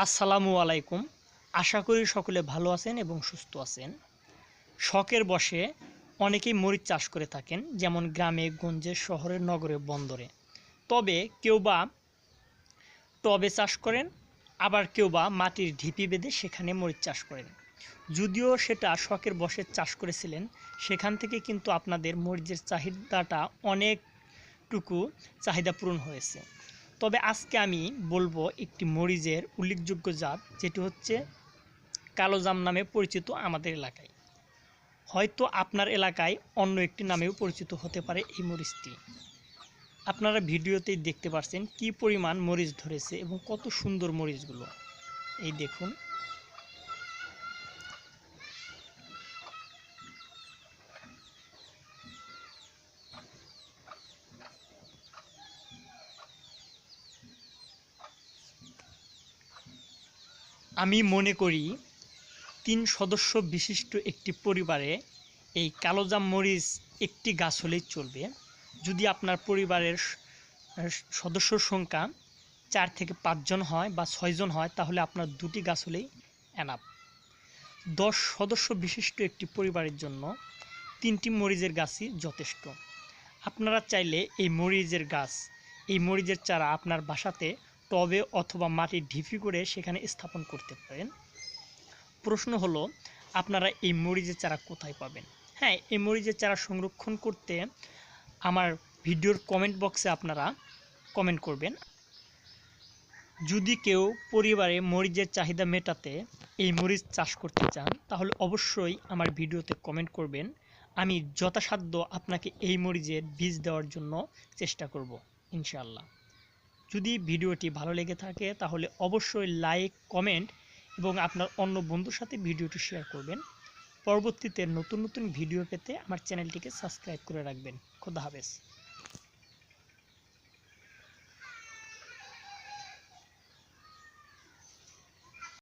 আসসালামু আলাইকুম। আশা করি সকলে ভালো আছেন এবং সুস্থ আছেন। শখের বসে অনেকেই মরিচ চাষ করে থাকেন, যেমন গ্রামে, গঞ্জে, শহরে, নগরে, বন্দরে। তবে কেউ বা টবে চাষ করেন, আবার কেউ বা মাটির ঢিপি বেঁধে সেখানে মরিচ চাষ করেন। যদিও সেটা শখের বসে চাষ করেছিলেন, সেখান থেকে কিন্তু আপনাদের মরিচের চাহিদাটা অনেকটুকু চাহিদা পূরণ হয়েছে। তবে আজকে আমি বলব একটি মরিচের উল্লেখযোগ্য জাত, যেটি হচ্ছে কালো জাম নামে পরিচিত আমাদের এলাকায়। হয়তো আপনার এলাকায় অন্য একটি নামেও পরিচিত হতে পারে এই মরিচটি। আপনারা ভিডিওতেই দেখতে পাচ্ছেন কি পরিমাণ মরিচ ধরেছে এবং কত সুন্দর মরিচগুলো। এই দেখুন। আমি মনে করি তিন সদস্য বিশিষ্ট একটি পরিবারে এই কালোজাম মরিচ একটি গাছ হলেই চলবে। যদি আপনার পরিবারের সদস্য সংখ্যা চার থেকে পাঁচজন হয় বা ছয়জন হয়, তাহলে আপনার দুটি গাছ হলেই এনাফ দশ সদস্য বিশিষ্ট একটি পরিবারের জন্য তিনটি মরিচের গাছই যথেষ্ট। আপনারা চাইলে এই মরিচের গাছ, এই মরিচের চারা আপনার বাসাতে টবে অথবা মাটির ঢিপি করে সেখানে স্থাপন করতে পারেন। প্রশ্ন হলো, আপনারা এই মরিচের চারা কোথায় পাবেন? হ্যাঁ এই মরিচের চারা সংরক্ষণ করতে আমার ভিডিওর কমেন্ট বক্সে আপনারা কমেন্ট করবেন। যদি কেউ পরিবারে মরিচের চাহিদা মেটাতে এই মরিচ চাষ করতে চান, তাহলে অবশ্যই আমার ভিডিওতে কমেন্ট করবেন। আমি যথাসাধ্য আপনাকে এই মরিচের বীজ দেওয়ার জন্য চেষ্টা করব, ইনশাআল্লাহ। যদি ভিডিওটি ভালো লেগে থাকে, তাহলে অবশ্যই লাইক, কমেন্ট এবং আপনার অন্য বন্ধুর সাথে ভিডিওটি শেয়ার করবেন। পরবর্তীতে নতুন নতুন ভিডিও পেতে আমার চ্যানেলটিকে সাবস্ক্রাইব করে রাখবেন। খোদা হাফেজ।